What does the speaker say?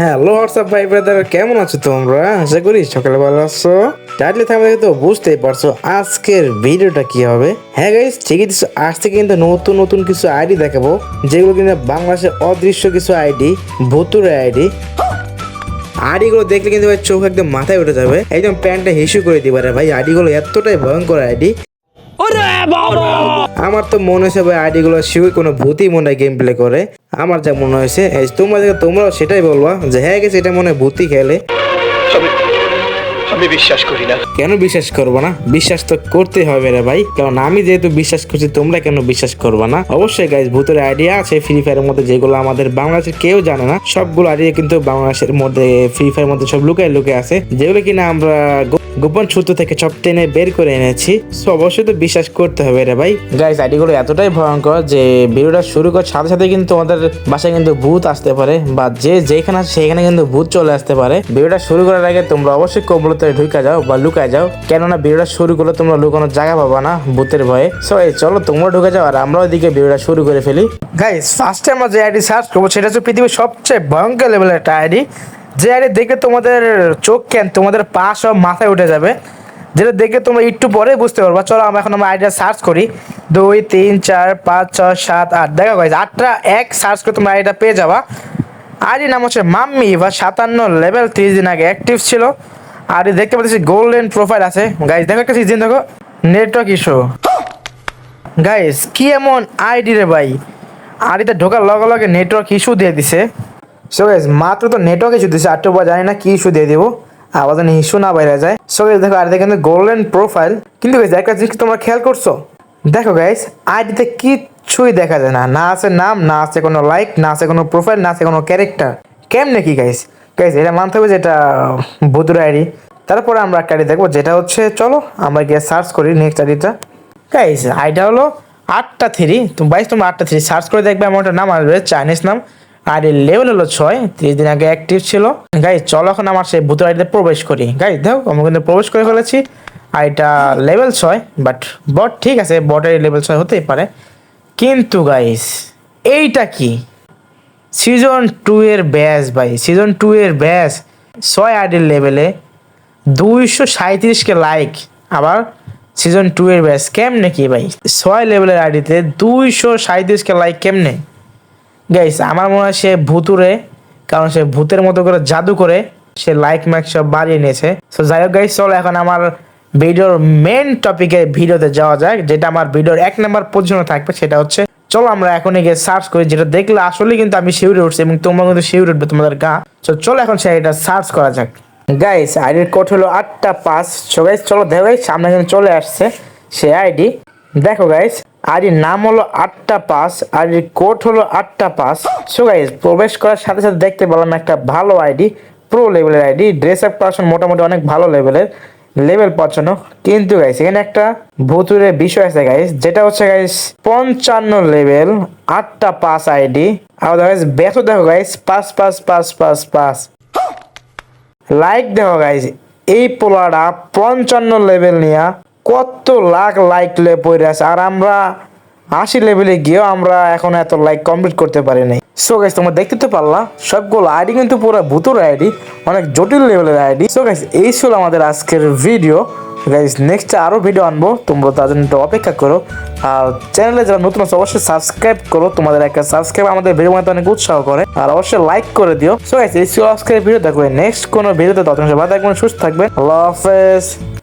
Hello, WhatsApp ভাই brother, কেমন আছো তোমরা? আশা করি সকালে ভালো আছো। টাইটলে থাকলে তো বুঝতেই পারছ আজকের ভিডিওটা কি হবে। হ্যাঁ গাইস ঠিকই দিচ্ছ আজ থেকে কিন্তু নতুন নতুন কিছু আইডি দেখাবো, যেগুলো কিন্তু বাংলাদেশের অদৃশ্য কিছু আইডি, ভুতুরে আইডি। আইডিগুলো দেখলে কিন্তু ভাই চোখ একদম মাথায় উঠে যাবে। একদম প্যান্টটা হিসু করে দিবারে ভাই। আইডিগুলো এতটাই ভয়ঙ্কর আইডি। আমার তো মনে হয়েছে ভাই আইডিগুলো শিওর কোনো ভূতই মনে গেম প্লে করে। আমার যা মনে হয়েছে এই তোমরা দেখে তোমরাও সেটাই বলবা যে হ্যাঁ গেছে এটা মনে হয় ভূতই খেলে। আমি বিশ্বাস করি না। কেন বিশ্বাস করব না? বিশ্বাস তো করতে হবে রে ভাই। কারণ আমি যেহেতু বিশ্বাস করছি তোমরা কেন বিশ্বাস করবে না? অবশ্যই গাইজ ভূতের আইডিয়া আছে ফ্রি ফায়ারের মধ্যে যেগুলো আমাদের বাংলাদেশের কেউ জানে না। সবগুলো আইডিয়া কিন্তু বাংলাদেশের মধ্যে ফ্রি ফায়ার মধ্যে সব লুকায় লুকায় আছে। যেগুলো কিনা আমরা গোপন সূত্র থেকে সব টেনে বের করে এনেছি। সো অবশ্যই তো বিশ্বাস করতে হবে রে ভাই। গাইজ আইডিগুলো এতটাই ভয়ঙ্কর যে ভিডিওটা শুরু করার সাথে সাথে কিন্তু আমাদের বাসায় কিন্তু ভূত আসতে পারে বা যে যেখানে আছে সেখানে কিন্তু ভূত চলে আসতে পারে। ভিডিওটা শুরু করার আগে তোমরা অবশ্যই কবলতে ঢুকে যাও বা লুকায় যাও। কেননা ভিডিওটা শুরু করলে তোমরা লুকানোর জায়গা পাবা না ভূতের ভয়ে। সো এই চলো তোমরা ঢুকে যাও আর আমরা ওইদিকে ভিডিওটা শুরু করে ফেলি। গাইজ ফার্স্টে আমরা যে আইডি সার্চ করব সেটা হচ্ছে পৃথিবীর সবচেয়ে ভয়ঙ্কর লেভেলের একটা আইডি। যে আরে দেখে তোমাদের চোখ কেন, তোমাদের পা সব মাথায় উঠে যাবে। যেটা দেখে তোমরা একটু পরে বুঝতে পারবা। চলো আমরা এখন আমরা আইডিয়া সার্চ করি। দুই, তিন, চার, পাঁচ, ছয়, সাত, আট। দেখো গাইজ আটটা এক সার্চ করে তোমরা আইডিটা পেয়ে যাবা। আইডি নাম হচ্ছে মাম্মি বা সাতান্ন লেভেল ত্রিশ দিন আগে অ্যাক্টিভ ছিল। আর দেখতে পাচ্ছি গোল্ডেন প্রোফাইল আছে। গাইজ দেখো একটা সিজন দেখো। নেটওয়ার্ক ইস্যু গাইস কি এমন আইডি রে ভাই? আইডিতে ঢোকার লগে লগে নেটওয়ার্ক ইস্যু দিয়ে দিছে। সো গাইস মাত্র তো নেটওয়ার্ক ইস্যু আর তো বা জানি না কি ইস্যু দিয়ে দিব। আবার যেন ইস্যু না বাইরে যায়। সো গাইস দেখো আইডিতে কিন্তু গোল্ডেন প্রোফাইল কিন্তু গাইস একটা জিনিস তোমরা খেয়াল করছ? দেখো গাইস আইডিতে কিচ্ছুই দেখা যায় না। না আছে নাম, না আছে কোনো লাইক না আছে কোনো প্রোফাইল না আছে কোনো ক্যারেক্টার কেমনে কি গাইস গাইস এটা মানতে হবে যে এটা ভুতুর আইডি। তারপরে আমরা একটা আইডি দেখব, যেটা হচ্ছে, চলো, আমরা গিয়ে সার্চ করি নেক্সট আইডিটা। গাইস আইডিয়া হলো আটটা থ্রি তুমি বাইশ তোমরা আটটা থ্রি সার্চ করে দেখবে, আমার একটা নাম আসবে চাইনিজ নাম। আর এর লেভেল হলো ছয়, তিরিশ দিন আগে অ্যাক্টিভ ছিল। গাইজ চলো এখন আমার সেই ভূতের আইডিতে প্রবেশ করি। গাই দেখো আমরা কিন্তু প্রবেশ করে ফেলেছি। আর এটা লেভেল ছয় বাট বট ঠিক আছে বটের লেভেল ছয় হতেই পারে। কিন্তু গাইস এইটা কি? সিজন টু এর ব্যাস ভাই সিজন টু এর ব্যাস ছয় আইডির লেভেলে দুইশো সাঁত্রিশকে লাইক আবার সিজন টু এর ব্যাস কেমনে কি, ভাই? ছয় লেভেলের আইডিতে দুইশো সাঁত্রিশকে লাইক কেমনে? গাইস আমার মনে হয় সে ভুতুরে, কারণ সে ভূতের মতো করে জাদু করে সে লাইক ম্যাক সব বাড়িয়ে নিয়েছে। তো যাই হোক গাইস চলো এখন আমার ভিডিওর মেন টপিকে ভিডিওতে যাওয়া যাক, যেটা আমার ভিডিওর এক নাম্বার পজিশনে থাকবে, সেটা হচ্ছে, চলো আমরা এখনই গিয়ে সার্চ করি, যেটা দেখলে আসলে কিন্তু আমি শিউরে উঠছি এবং তোমরা কিন্তু শিউরে উঠবে তোমাদের গা। তো চলো এখন সেটা সার্চ করা যাক। গাইস আইডির কোড হলো আটটা পাঁচ। সো গাইস চলো দেখো গাইস সামনে কিন্তু চলে আসছে সে আইডি দেখো গাইস আইডির নাম হলো আটটা পাস আইডির কোড হলো আটটা পাস। সো গাইস প্রবেশ করার সাথে সাথে দেখতে পেলাম একটা ভালো আইডি প্রো লেভেলের আইডি ড্রেস আপ পার্সন মোটামুটি অনেক ভালো লেভেলের লেভেল পছন্দ কিন্তু গাইস এখানে একটা ভুতুরে বিষয় আছে গাইস যেটা হচ্ছে গাইস পঞ্চান্ন লেভেল আটটা পাস আইডি আর গাইস বেথ দেখো গাইস পাঁচ পাস পাঁচ পাস পাঁচ লাইক দেখো গাইজ এই পোলাটা পঞ্চান্ন লেভেল নিয়ে কত লাখ লাইক পড়ে আছে, আর আমরা আশি লেভেলে গিয়েও আমরা এখন এত লাইক কমপ্লিট করতে পারি নাই। সো গাইস তোমরা দেখতে তো পারলা, সবগুলো আইডি কিন্তু পুরো ভুতুর আইডি অনেক জটিল লেভেলের আইডি সো গাইস এই ছিল আমাদের আজকের ভিডিও গাইস নেক্সট আরও ভিডিও আনব, তোমরা তার জন্য একটু অপেক্ষা করো। আর চ্যানেলে যারা নতুন আছে, অবশ্যই সাবস্ক্রাইব করো। তোমাদের একটা সাবস্ক্রাইব আমাদের ভিডিও বানাতে অনেক উৎসাহ করে। আর অবশ্যই লাইক করে দিও। সো গাইস এই ছিল আজকের ভিডিও দেখবে নেক্সট কোনো ভিডিওতে থাকবেন, সুস্থ থাকবেন। আল্লাহ হাফেজ।